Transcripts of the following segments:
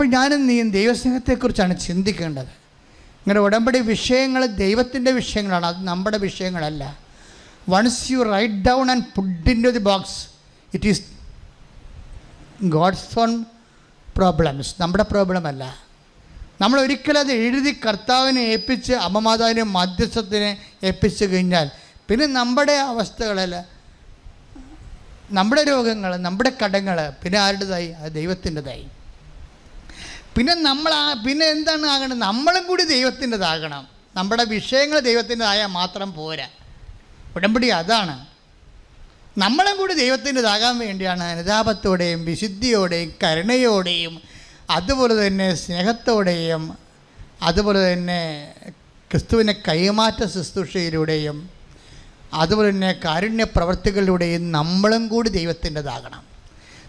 അപ്പോൾ ഞാനും നീയും ദൈവസ്നേഹത്തെക്കുറിച്ചാണ് ചിന്തിക്കേണ്ടത്. ഇങ്ങനെ ഉടമ്പടി വിഷയങ്ങൾ ദൈവത്തിന്റെ വിഷയങ്ങളാണ് അത് നമ്മുടെ വിഷയങ്ങളല്ല. Once you write down and put into the box it is God's own problems നമ്മുടെ പ്രോബ്ലം അല്ല നമ്മൾ ഒരിക്കലും അത് എഴുതി കർത്താവിനെ ഏൽപ്പിച്ച് അമ്മമാതാവിനെ മധ്യസ്ഥത്തിനെ ഏൽപ്പിച്ച് കഴിഞ്ഞാൽ പിന്നെ നമ്മുടെ അവസ്ഥകളിൽ നമ്മുടെ രോഗങ്ങൾ നമ്മുടെ കടങ്ങൾ പിന്നെ ആരുടേതായി? അത് ദൈവത്തിന്റെതായി. പിന്നെ നമ്മൾ ആ പിന്നെ എന്താണ് ആകണം? നമ്മളും കൂടി ദൈവത്തിന്റെതാകണം. നമ്മുടെ വിഷയങ്ങൾ ദൈവത്തിന്റെതായാൽ മാത്രം പോരാ. ഉടമ്പടി അതാണ്. നമ്മളും കൂടി ദൈവത്തിന്റെതാകാൻ വേണ്ടിയാണ് അനുതാപത്തോടെയും വിശുദ്ധിയോടെയും കരുണയോടെയും അതുപോലെ തന്നെ സ്നേഹത്തോടെയും അതുപോലെ തന്നെ ക്രിസ്തുവിനെ കൈമാറ്റ ശുശ്രൂഷയിലൂടെയും അതുപോലെ തന്നെ കാരുണ്യ പ്രവർത്തികളിലൂടെയും നമ്മളും കൂടി ദൈവത്തിന്റെതാകണം.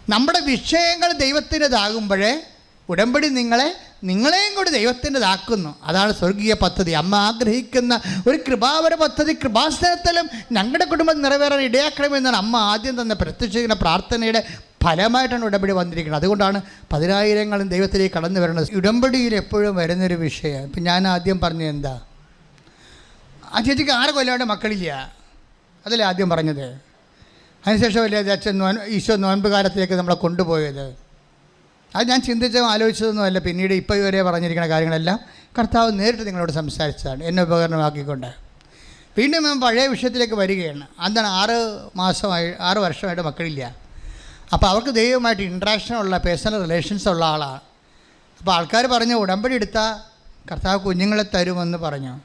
നമ്മുടെ വിഷയങ്ങൾ ദൈവത്തിന്റെതാകുമ്പോഴേ ഉടമ്പടി നിങ്ങളെ നിങ്ങളെയും കൂടി ദൈവത്തിന്റെതാക്കുന്നു. അതാണ് സ്വർഗീയ പദ്ധതി. അമ്മ ആഗ്രഹിക്കുന്ന ഒരു കൃപാവര പദ്ധതി കൃപാസ്ഥലത്തിലും ഞങ്ങളുടെ കുടുംബം നിറവേറാൻ ഇടയാക്കണമെന്നാണ് അമ്മ ആദ്യം തന്നെ പ്രത്യക്ഷിക്കുന്ന പ്രാർത്ഥനയുടെ ഫലമായിട്ടാണ് ഉടമ്പടി വന്നിരിക്കുന്നത്. അതുകൊണ്ടാണ് പതിനായിരങ്ങളും ദൈവത്തിലേക്ക് കടന്നു വരുന്നത് ഉടമ്പടിയിൽ എപ്പോഴും വരുന്നൊരു വിഷയം. ഇപ്പം ഞാൻ ആദ്യം പറഞ്ഞത് എന്താ? ആ ചേച്ചിക്ക് ആറ് കൊല്ലമായിട്ട് മക്കളില്ല. അതല്ലേ ആദ്യം പറഞ്ഞത്? അതിനുശേഷം വലിയ അച്ഛൻ നോൻ ഈശോ നോൻപ് കാലത്തിലേക്ക് നമ്മളെ കൊണ്ടുപോയത്? അത് ഞാൻ ചിന്തിച്ചതും ആലോചിച്ചതൊന്നുമല്ല പിന്നീട് ഇപ്പോൾ ഇവരെ പറഞ്ഞിരിക്കുന്ന കാര്യങ്ങളെല്ലാം കർത്താവ് നേരിട്ട് നിങ്ങളോട് സംസാരിച്ചതാണ്. എന്നെ ഉപകരണമാക്കിക്കൊണ്ട്. വീണ്ടും ഞാൻ പഴയ വിഷയത്തിലേക്ക് വരികയാണ്. അന്നാണ് ആറ് മാസമായി ആറ് വർഷമായിട്ട് മക്കളില്ല. അപ്പോൾ അവർക്ക് ദൈവമായിട്ട് ഇൻട്രാക്ഷൻ ഉള്ള പേഴ്സണൽ റിലേഷൻസ് ഉള്ള ആളാണ് അപ്പോൾ ആൾക്കാർ പറഞ്ഞു ഉടമ്പടി എടുത്താൽ കർത്താവ് കുഞ്ഞുങ്ങളെ തരുമെന്ന് പറഞ്ഞു.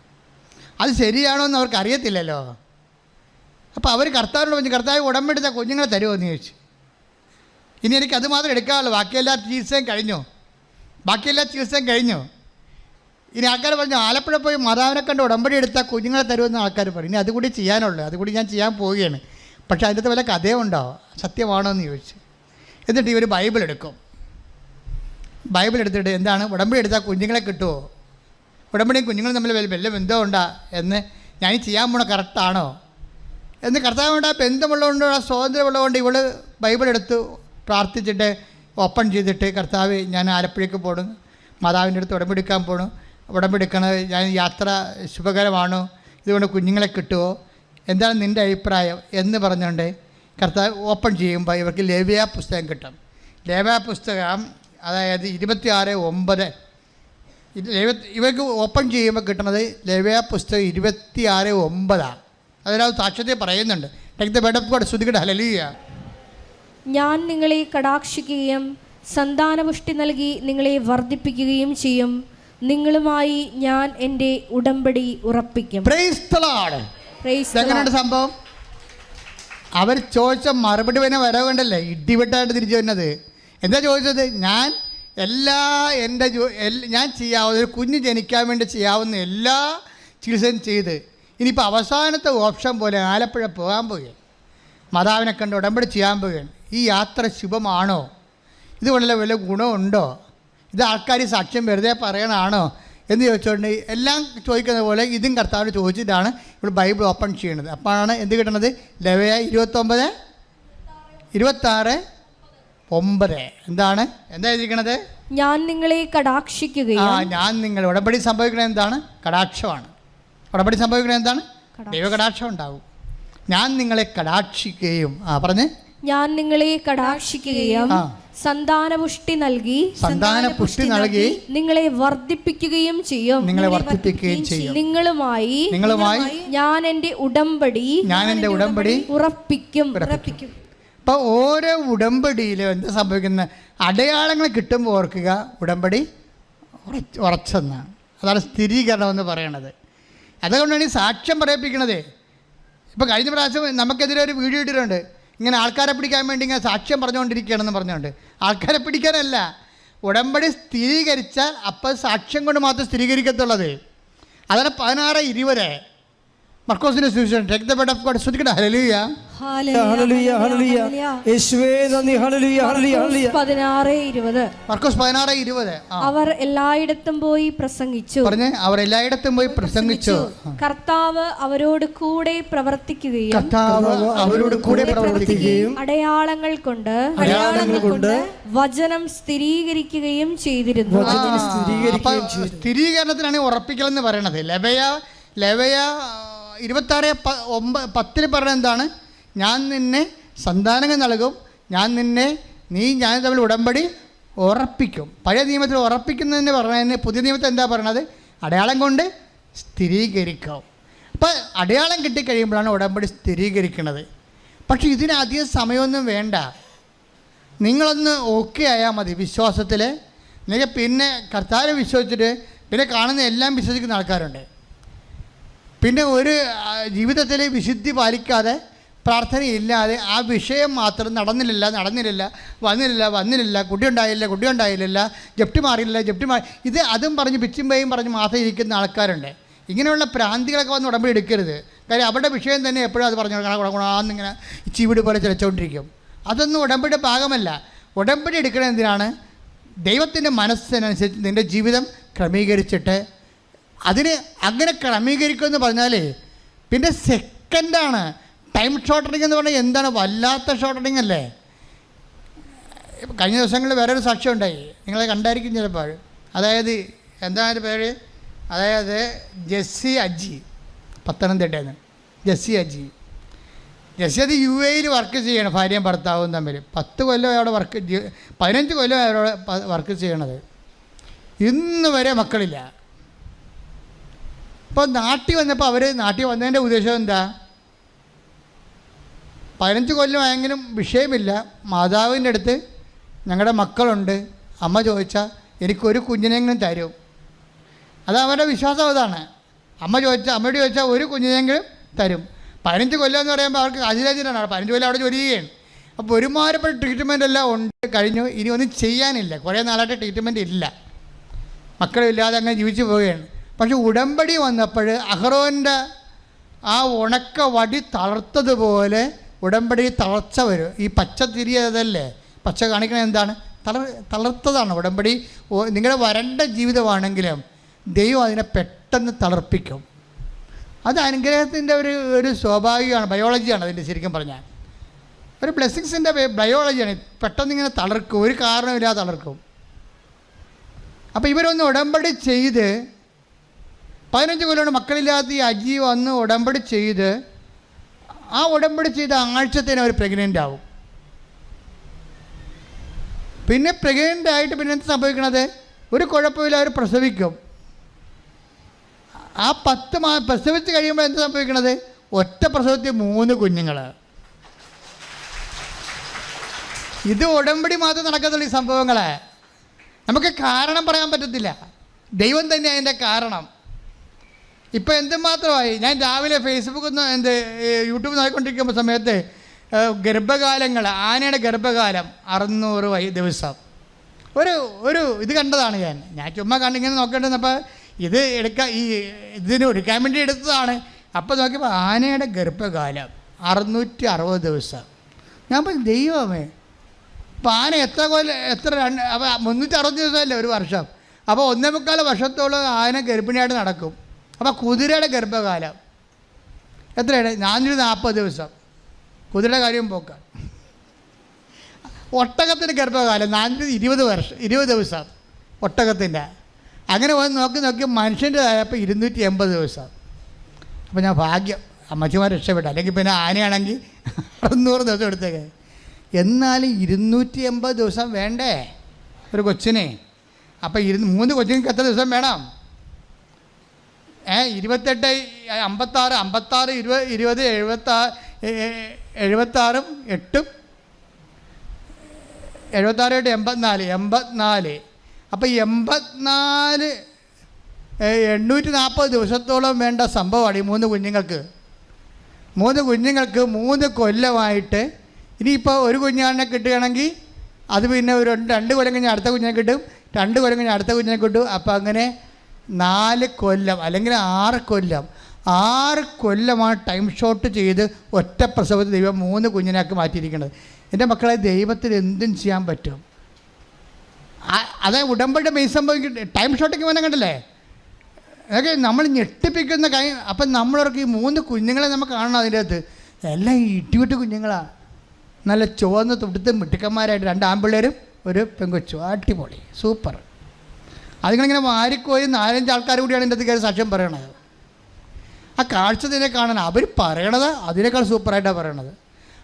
അത് ശരിയാണോ എന്ന് അവർക്ക് അറിയത്തില്ലല്ലോ. അപ്പോൾ അവർ കർത്താവിനോട് പറഞ്ഞു കർത്താവ് ഉടമ്പെടുത്താൽ കുഞ്ഞുങ്ങളെ തരുമോ? എന്ന് ചോദിച്ചു. ഇനി എനിക്ക് അത് മാത്രം ബാക്കിയെല്ലാ ചികിത്സയും കഴിഞ്ഞു. ബാക്കിയെല്ലാ ചികിത്സയും കഴിഞ്ഞു. ഇനി ആൾക്കാർ പറഞ്ഞു ആലപ്പുഴ പോയി മാതാവിനെ കണ്ട് ഉടമ്പടി എടുത്താൽ കുഞ്ഞുങ്ങളെ തരുമെന്ന് ആൾക്കാർ പറയും. ഇനി അതുകൂടി ചെയ്യാനുള്ളൂ. അതുകൂടി ഞാൻ ചെയ്യാൻ പോവുകയാണ്. പക്ഷേ അതിന്റെ വല്ല കഥയുണ്ടോ സത്യമാണോ എന്ന് ചോദിച്ചു. എന്നിട്ട് ഇവർ ബൈബിൾ എടുക്കും. ബൈബിൾ എടുത്തിട്ട് എന്താണ്? ഉടമ്പടി എടുത്താൽ കുഞ്ഞുങ്ങളെ കിട്ടുമോ ഉടമ്പടിയും കുഞ്ഞുങ്ങളും തമ്മിൽ വല്ല ബന്ധമുണ്ടാ എന്ന് ഞാൻ ചെയ്യാൻ പോണ കറക്റ്റാണോ എന്ന് കർത്താവ് ആ ബന്ധമുള്ളതുകൊണ്ട് ആ സ്വാതന്ത്ര്യമുള്ളതുകൊണ്ട് ഇവൾ ബൈബിൾ എടുത്ത്. പ്രാർത്ഥിച്ചിട്ട് ഓപ്പൺ ചെയ്തിട്ട് കർത്താവ് ഞാൻ ആലപ്പുഴയ്ക്ക് പോണു. മാതാവിന്റെ അടുത്ത് ഉടമ്പെടുക്കാൻ പോണു. ഉടമ്പെടുക്കണത് ഞാൻ യാത്ര ശുഭകരമാണോ. ഇതുകൊണ്ട് കുഞ്ഞുങ്ങളെ കിട്ടുമോ എന്താണ് നിന്റെ അഭിപ്രായം? എന്ന് പറഞ്ഞുകൊണ്ട് കർത്താവ് ഓപ്പൺ ചെയ്യുമ്പോൾ ഇവർക്ക് ലേവ്യ പുസ്തകം കിട്ടും. ലേവ്യ പുസ്തകം അതായത് ഇരുപത്തി ആറ് ഒമ്പത് ഇവർക്ക് ഓപ്പൺ ചെയ്യുമ്പോൾ കിട്ടുന്നത് ലേവ്യ പുസ്തകം ഇരുപത്തി ആറ് ഒമ്പതാണ് അതിനകത്ത് സാക്ഷ്യത്തെ പറയുന്നുണ്ട്. Take the bed of God ശ്രുതികട. ഹലലിയ ഞാൻ നിങ്ങളെ കടാക്ഷിക്കുകയും സന്താനപുഷ്ടി നൽകി നിങ്ങളെ വർദ്ധിപ്പിക്കുകയും ചെയ്യും. നിങ്ങളുമായി ഞാൻ എന്റെ ഉടമ്പടി ഉറപ്പിക്കും. സംഭവം? അവർ ചോദിച്ച മറുപടി പിന്നെ വരവുണ്ടല്ലേ ഇടിവെട്ടായിട്ട് തിരിച്ചു വരുന്നത്. എന്താ ചോദിച്ചത്? ഞാൻ എല്ലാ എന്റെ ഞാൻ ചെയ്യാവുന്ന ഒരു കുഞ്ഞ് ജനിക്കാൻ വേണ്ടി ചെയ്യാവുന്ന എല്ലാ ചികിത്സയും ചെയ്ത് ഇനിയിപ്പോൾ അവസാനത്തെ ഓപ്ഷൻ പോലെ ആലപ്പുഴ പോകാൻ പോവുകയാണ്. മാതാവിനെ കണ്ട് ഉടമ്പടി ചെയ്യാൻ പോവുകയാണ്. ഈ യാത്ര ശുഭമാണോ? ഇതുകൊണ്ടുള്ള വല്ല ഗുണമുണ്ടോ? ഇത് ആൾക്കാർ സാക്ഷ്യം വെറുതെ പറയണാണോ എന്ന് ചോദിച്ചുകൊണ്ട് എല്ലാം ചോദിക്കുന്ന പോലെ ഇതും കർത്താവിന് ചോദിച്ചിട്ടാണ് ഇവിടെ ബൈബിൾ ഓപ്പൺ ചെയ്യുന്നത്. അപ്പോഴാണ് എന്ത് കിട്ടണത്? ലവയ ഇരുപത്തൊമ്പത് ഇരുപത്താറ് ഒമ്പത്. എന്താണ്? എന്താ ചോദിക്കണത് ഞാൻ നിങ്ങളെ ആ ഞാൻ നിങ്ങൾ ഉടമ്പടി സംഭവിക്കുന്നത് എന്താണ്? കടാക്ഷമാണ്. ഉടമ്പടി സംഭവിക്കുന്നത് എന്താണ്? കടാക്ഷം. ദൈവകടാക്ഷം ഉണ്ടാവും. ഞാൻ നിങ്ങളെ കടാക്ഷിക്കുകയും ആ പറഞ്ഞേ ഞാൻ നിങ്ങളെ കടാക്ഷിക്കുകയും സന്താനപുഷ്ടി നൽകി സന്താനപുഷ്ടി നൽകി നിങ്ങളെ വർദ്ധിപ്പിക്കുകയും ചെയ്യും. നിങ്ങളെ വർദ്ധിപ്പിക്കുകയും ചെയ്യും. നിങ്ങളുമായി നിങ്ങളുമായി ഞാൻ എന്റെ ഉടമ്പടി ഞാൻ എന്റെ ഉടമ്പടി ഉറപ്പിക്കും. ഉറപ്പിക്കും. അപ്പോൾ ഓരോ ഉടമ്പടിയിലും എന്താ സംഭവിക്കുന്നത് അടയാളങ്ങൾ കിട്ടുമ്പോൾ ഓർക്കുക ഉടമ്പടി ഉറച്ച് ഉറച്ചെന്നാണ് അതാണ് സ്ഥിരീകരണം എന്ന് പറയണത്. അതുകൊണ്ടാണ് ഈ സാക്ഷ്യം പറയിപ്പിക്കണത്. ഇപ്പോൾ കഴിഞ്ഞ പ്രാവശ്യം നമുക്കെതിരെ ഒരു വീഡിയോ ഇട്ടിട്ടുണ്ട്. ഇങ്ങനെ ആൾക്കാരെ പിടിക്കാൻ വേണ്ടി ഇങ്ങനെ സാക്ഷ്യം പറഞ്ഞുകൊണ്ടിരിക്കുകയാണെന്ന് പറഞ്ഞുകൊണ്ട്. ആൾക്കാരെ പിടിക്കാനല്ല. ഉടമ്പടി സ്ഥിരീകരിച്ചാൽ അപ്പോൾ സാക്ഷ്യം കൊണ്ട് മാത്രം സ്ഥിരീകരിക്കത്തുള്ളത് അതാണ് പതിനാറ് ഇരുപത്. മർക്കോസിന്റെ സുവിശേഷം take the bed of God ശ്രദ്ധിക്കട്ടെ ഹല്ലേലൂയ ഹല്ലേലൂയ ഹല്ലേലൂയ യേശുവേ നന്ദി. ഹല്ലേലൂയ ഹല്ലേലൂയ ഹല്ലേലൂയ പതിനാറ് ഇരുപത്. മർക്കോസ് പതിനാറ് ഇരുപത്. ആ. അവർ എല്ലായിടത്തും പോയി പ്രസംഗിച്ചു. പറഞ്ഞേ അവർ എല്ലായിടത്തും പോയി പ്രസംഗിച്ചു. കർത്താവ് അവരോട് കൂടെ പ്രവർത്തിക്കുകയും കർത്താവ് അവരോട് കൂടെ പ്രവർത്തിക്കുകയും അടയാളങ്ങൾ കൊണ്ട് അടയാളങ്ങൾ കൊണ്ട് വചനം സ്ഥിരീകരിക്കുകയും ചെയ്തിരുന്നു. സ്ഥിരീകരണത്തിനാണ് ഉറപ്പിക്കൽ എന്ന് പറയണത്. ലവയ ലവയ ഇരുപത്താറ് ഒമ്പ പത്തിൽ പറഞ്ഞ എന്താണ്? ഞാൻ നിന്നെ സന്താനങ്ങൾ നൽകും. ഞാൻ നിന്നെ നീ ഞാൻ തമ്മിൽ ഉടമ്പടി ഉറപ്പിക്കും. പഴയ നിയമത്തിൽ ഉറപ്പിക്കുന്നതിന് പറഞ്ഞതിന് പുതിയ നിയമത്തിൽ എന്താ പറയണത്? അടയാളം കൊണ്ട് സ്ഥിരീകരിക്കും. അപ്പോൾ അടയാളം കിട്ടിക്കഴിയുമ്പോഴാണ് ഉടമ്പടി സ്ഥിരീകരിക്കുന്നത് പക്ഷേ ഇതിന് അധികം സമയമൊന്നും വേണ്ട. നിങ്ങളൊന്ന് ഓക്കെ ആയാൽ മതി വിശ്വാസത്തിൽ നിങ്ങൾ പിന്നെ കർത്താരെ വിശ്വസിച്ചിട്ട് പിന്നെ കാണുന്ന എല്ലാം വിശ്വസിക്കുന്ന ആൾക്കാരുണ്ട്. പിന്നെ ഒരു ജീവിതത്തിൽ വിശുദ്ധി പാലിക്കാതെ പ്രാർത്ഥനയില്ലാതെ ആ വിഷയം മാത്രം നടന്നില്ല നടന്നില്ല വന്നില്ല വന്നില്ല കുട്ടി ഉണ്ടായില്ല കുട്ടി ഉണ്ടായില്ല ജപ്തി മാറിയില്ല ജപ്തി മാറി ഇത് അതും പറഞ്ഞ് പിച്ചും പേയും പറഞ്ഞ് മാത്രം ഇരിക്കുന്ന ആൾക്കാരുണ്ട്. ഇങ്ങനെയുള്ള പ്രാന്തികളൊക്കെ വന്ന് ഉടമ്പടി എടുക്കരുത്. കാര്യം അവരുടെ വിഷയം തന്നെ എപ്പോഴും അത് പറഞ്ഞു കൊടുക്കണം കൊടുക്കണമെന്നിങ്ങനെ ചീവിട് പോലെ ചിലച്ചുകൊണ്ടിരിക്കും അതൊന്നും ഉടമ്പടിയുടെ ഭാഗമല്ല ഉടമ്പടി എടുക്കണത് എന്തിനാണ്? ദൈവത്തിന്റെ മനസ്സിനനുസരിച്ച് നിന്റെ ജീവിതം ക്രമീകരിച്ചിട്ട് അതിന് അങ്ങനെ ക്രമീകരിക്കുമെന്ന് പറഞ്ഞാൽ പിന്നെ സെക്കൻഡാണ് ടൈം ഷോർട്ടണിങ് എന്ന് പറഞ്ഞാൽ എന്താണ്? വല്ലാത്ത ഷോർട്ടണിങ് അല്ലേ? കഴിഞ്ഞ ദിവസങ്ങളിൽ വേറൊരു സാക്ഷ്യം ഉണ്ടായി. നിങ്ങളെ കണ്ടായിരിക്കും ചിലപ്പോൾ അതായത് എന്താ അതിന്റെ പേര്? അതായത് ജെസ്സി അജി പത്തനംതിട്ടയിൽ നിന്ന് ജെസ്സി അജി. ജെസ്സി അത് യു എയിൽ വർക്ക് ചെയ്യണം ഭാര്യയും ഭർത്താവും തമ്മിൽ പത്ത് കൊല്ലം അവിടെ വർക്ക് പതിനഞ്ച് കൊല്ലം അവിടെ വർക്ക് ചെയ്യണത്. ഇന്ന് വരെ മക്കളില്ല. ഇപ്പോൾ നാട്ടിൽ വന്നപ്പോൾ അവർ നാട്ടിൽ വന്നതിന്റെ ഉദ്ദേശം എന്താ? പതിനഞ്ച് കൊല്ലമായെങ്കിലും വിഷയമില്ല. മാതാവിന്റെ അടുത്ത് ഞങ്ങളുടെ മക്കളുണ്ട്. അമ്മ ചോദിച്ചാൽ എനിക്കൊരു കുഞ്ഞിനെങ്കിലും തരും. അത് അവരുടെ വിശ്വാസം അതാണ്. അമ്മ ചോദിച്ചാൽ അമ്മയോട് ചോദിച്ചാൽ ഒരു കുഞ്ഞിനെങ്കിലും തരും. പതിനഞ്ച് കൊല്ലം എന്ന് പറയുമ്പോൾ അവർക്ക് അജിരാജിനാണ് പതിനഞ്ച് കൊല്ലം അവിടെ ജോലി ചെയ്യുകയാണ് അപ്പോൾ ഒരുമാരപ്പെട്ട ട്രീറ്റ്മെന്റ് എല്ലാം ഉണ്ട് കഴിഞ്ഞു. ഇനി ഒന്നും ചെയ്യാനില്ല. കുറേ നാളായിട്ട് ട്രീറ്റ്മെന്റ് ഇല്ല. മക്കളില്ലാതെ അങ്ങനെ ജീവിച്ചു പോവുകയാണ്. പക്ഷെ ഉടമ്പടി വന്നപ്പോൾ അഹ്റോന്റെ ആ ഉണക്ക വടി തളർത്തതുപോലെ ഉടമ്പടി തളർച്ച വരും. ഈ പച്ച തിരിയതല്ലേ പച്ച കാണിക്കണത് എന്താണ്? തളർ തളർത്തതാണ് ഉടമ്പടി. നിങ്ങളുടെ വരണ്ട ജീവിതമാണെങ്കിലും ദൈവം അതിനെ പെട്ടെന്ന് തളർപ്പിക്കും. അത് അനുഗ്രഹത്തിന്റെ ഒരു ഒരു സ്വാഭാവികമാണ് ബയോളജിയാണ് അതിന്റെ ശരിക്കും പറഞ്ഞാൽ. ഒരു ബ്ലെസ്സിങ്സിന്റെ ബയോളജിയാണ്. പെട്ടെന്ന് ഇങ്ങനെ തളർക്കും ഒരു കാരണമില്ലാതെ തളർക്കും. അപ്പോൾ ഇവരൊന്ന് ഉടമ്പടി ചെയ്ത് പതിനഞ്ച് കൊല്ലമാണ് മക്കളില്ലാത്ത ഈ അജി വന്ന് ഉടമ്പടി ചെയ്ത് ആ ഉടമ്പടി ചെയ്ത ആഴ്ചത്തേന് അവർ പ്രഗ്നന്റ് ആവും. പിന്നെ പ്രഗ്നന്റ് ആയിട്ട് പിന്നെ എന്ത് സംഭവിക്കണത്? ഒരു കുഴപ്പമില്ല അവർ പ്രസവിക്കും. ആ പത്ത് മാ പ്രസവിച്ച് കഴിയുമ്പോൾ എന്ത് സംഭവിക്കണത്? ഒറ്റ പ്രസവത്തിൽ മൂന്ന് കുഞ്ഞുങ്ങൾ ഇത് ഉടമ്പടി മാത്രം നടക്കത്തുള്ള ഈ സംഭവങ്ങളെ. നമുക്ക് കാരണം പറയാൻ പറ്റത്തില്ല. ദൈവം തന്നെ അതിന്റെ കാരണം. ഇപ്പം എന്തുമാത്രമായി ഞാൻ രാവിലെ ഫേസ്ബുക്കിൽ നിന്ന് എന്ത് യൂട്യൂബ് നോക്കിക്കൊണ്ടിരിക്കുമ്പോൾ സമയത്ത് ഗർഭകാലങ്ങൾ ആനയുടെ ഗർഭകാലം അറുന്നൂറ് വൈ ദിവസം. ഒരു ഒരു ഇത് കണ്ടതാണ് ഞാൻ. ഞാൻ ചുമ്മാ കണ്ടിങ്ങനെ നോക്കേണ്ടപ്പോൾ ഇത് എടുക്കാൻ ഈ ഇതിന് എടുക്കാൻ വേണ്ടി എടുത്തതാണ്. അപ്പോൾ നോക്കിയപ്പോൾ ആനയുടെ ഗർഭകാലം അറുന്നൂറ്റി അറുപത് ദിവസം. ഞാൻ പറഞ്ഞു ദൈവമേ അപ്പോൾ ആന എത്ര കൊല്ലം എത്ര രണ്ട് അപ്പോൾ മുന്നൂറ്റി അറുപത് ദിവസമല്ലേ ഒരു വർഷം? അപ്പോൾ ഒന്നേ മുക്കാൽ വർഷത്തോളം ആന ഗർഭിണിയായിട്ട് നടക്കും. അപ്പോൾ കുതിരയുടെ ഗർഭകാലം. എത്രയാണ് നാനൂറ്റി നാൽപ്പത് ദിവസം. കുതിരയുടെ കാര്യം പോക്ക. ഒട്ടകത്തിന്റെ ഗർഭകാലം നാനൂറ്റി ഇരുപത് വർഷം ഇരുപത് ദിവസം ഒട്ടകത്തിന്റെ അങ്ങനെ വന്ന് നോക്കി നോക്കി മനുഷ്യന്റെതായപ്പോൾ ഇരുന്നൂറ്റി എൺപത് ദിവസം. അപ്പോൾ ഞാൻ ഭാഗ്യം അമ്മച്ചിമാർ രക്ഷപ്പെട്ടു. അല്ലെങ്കിൽ പിന്നെ ആനയാണെങ്കിൽ അറുന്നൂറ് ദിവസം എടുത്തേക്ക്. എന്നാലും ഇരുന്നൂറ്റി എൺപത് ദിവസം വേണ്ടേ ഒരു കൊച്ചിനെ? അപ്പോൾ ഇരുന്ന് മൂന്ന് കൊച്ചിനൊക്കെ എത്ര ദിവസം വേണം? ഇരുപത്തെട്ട് അമ്പത്താറ് അമ്പത്താറ് ഇരുപത് ഇരുപത് എഴുപത്താറ് എഴുപത്താറും എട്ടും. എഴുപത്താറ് എട്ട് എൺപത്തിനാല് എൺപത്തിനാല്. അപ്പോൾ എൺപത്തിനാല് എണ്ണൂറ്റി നാൽപ്പത് ദിവസത്തോളം വേണ്ട സംഭവമാണ് ഈ മൂന്ന് കുഞ്ഞുങ്ങൾക്ക്. മൂന്ന് കുഞ്ഞുങ്ങൾക്ക് മൂന്ന് കൊല്ലമായിട്ട് ഇനിയിപ്പോൾ ഒരു കുഞ്ഞാണിനെ കിട്ടുകയാണെങ്കിൽ അത് പിന്നെ ഒരു രണ്ട് കൊല്ലം കഴിഞ്ഞ് അടുത്ത കുഞ്ഞിനെ കിട്ടും രണ്ട് കൊല്ലം കഴിഞ്ഞ് അടുത്ത കുഞ്ഞിനെ കിട്ടും. അപ്പോൾ അങ്ങനെ നാല് കൊല്ലം അല്ലെങ്കിൽ ആറ് കൊല്ലം. ആറ് കൊല്ലമാണ് ടൈം ഷോട്ട് ചെയ്ത് ഒറ്റ പ്രസവത്തിൽ ദൈവം മൂന്ന് കുഞ്ഞിനാക്കി മാറ്റിയിരിക്കുന്നത്. എന്റെ മക്കളെ ദൈവത്തിന് എന്തും ചെയ്യാൻ പറ്റും. അതായത് അത് ഉടമ്പടി മെയ് സംഭവിക്കും ടൈം ഷോട്ടൊക്കെ വന്നെ കണ്ടില്ലേ? അതൊക്കെ നമ്മൾ ഞെട്ടിപ്പിക്കുന്ന കാര്യം അപ്പം നമ്മളവർക്ക് ഈ മൂന്ന് കുഞ്ഞുങ്ങളെ നമുക്ക് കാണണം അതിന്റെ അകത്ത്. എല്ലാം ഈ ഇട്ടിവിട്ട് കുഞ്ഞുങ്ങളാണ് നല്ല ചുവന്ന് തുടുത്ത് മിട്ടുക്കന്മാരായിട്ട് രണ്ട് ആൺപിള്ളേരും ഒരു പെങ്കൊച്ചു. അടിപൊളി. സൂപ്പർ. അതിങ്ങളിങ്ങനെ വാരിക്കോയി നാലഞ്ച് ആൾക്കാർ കൂടിയാണ് എന്റെ അത് കയറി സാക്ഷ്യം പറയണത്. ആ കാഴ്ച തന്നെ കാണാൻ അവർ പറയണത് അതിനേക്കാൾ സൂപ്പറായിട്ടാണ് പറയണത്.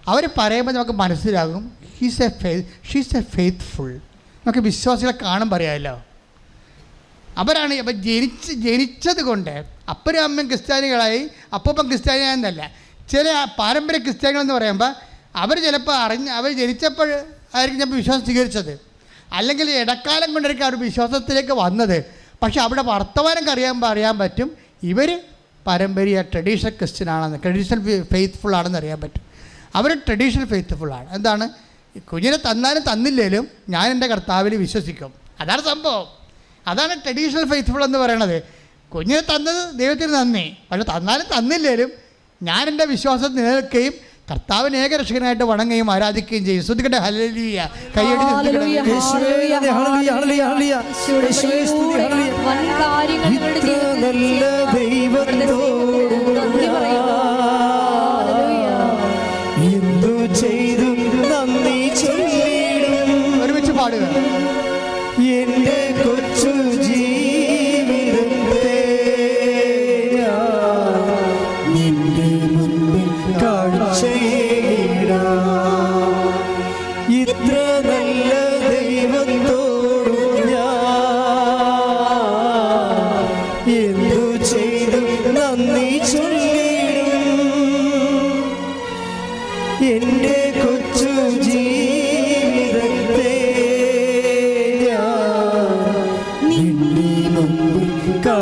അവർ പറയുമ്പോൾ നമുക്ക് മനസ്സിലാകും he's a faith she's a faithful നമുക്ക് വിശ്വാസികളെ കാണും പറയാമല്ലോ അവരാണ് അപ്പം ജനിച്ച് ജനിച്ചത് കൊണ്ട് അപ്പനും അമ്മയും ക്രിസ്ത്യാനികളായി അപ്പം ക്രിസ്ത്യാനിയായെന്നല്ല. ചില പാരമ്പര്യ ക്രിസ്ത്യാനികളെന്ന് പറയുമ്പോൾ അവർ ചിലപ്പോൾ അറിഞ്ഞ് അവർ ജനിച്ചപ്പോൾ ആയിരിക്കും ചിലപ്പോൾ വിശ്വാസം സ്വീകരിച്ചത്. അല്ലെങ്കിൽ ഇടക്കാലം കൊണ്ടായിരിക്കും അവർ വിശ്വാസത്തിലേക്ക് വന്നത്. പക്ഷെ അവിടെ വർത്തമാനം അറിയാൻ അറിയാൻ പറ്റും. ഇവർ പാരമ്പര്യ ട്രഡീഷണൽ ക്രിസ്ത്യൻ ആണെന്ന് ട്രഡീഷണൽ ഫെയ്ത്ത്ഫുൾ ആണെന്ന് അറിയാൻ പറ്റും. അവർ ട്രഡീഷണൽ ഫെയ്ത്ത്ഫുൾ ആണ്. എന്താണ്? കുഞ്ഞിനെ തന്നാലും തന്നില്ലേലും ഞാൻ എന്റെ കർത്താവിൽ വിശ്വസിക്കും. അതാണ് സംഭവം. അതാണ് ട്രഡീഷണൽ ഫെയ്ത്ത്ഫുൾ എന്ന് പറയണത്. കുഞ്ഞിനെ തന്നത് ദൈവത്തിന് നന്ദി. പക്ഷെ തന്നാലും തന്നില്ലേലും ഞാൻ എന്റെ വിശ്വാസം നിലനിൽക്കുകയും കർത്താവിനെ ഏകരക്ഷകനായിട്ട് വണങ്ങുകയും ആരാധിക്കുകയും ചെയ്യും. ശ്രദ്ധിക്കട്ടെ ഹല്ലേലൂയ. കൈയടി ഹല്ലേലൂയ. യേശുവേ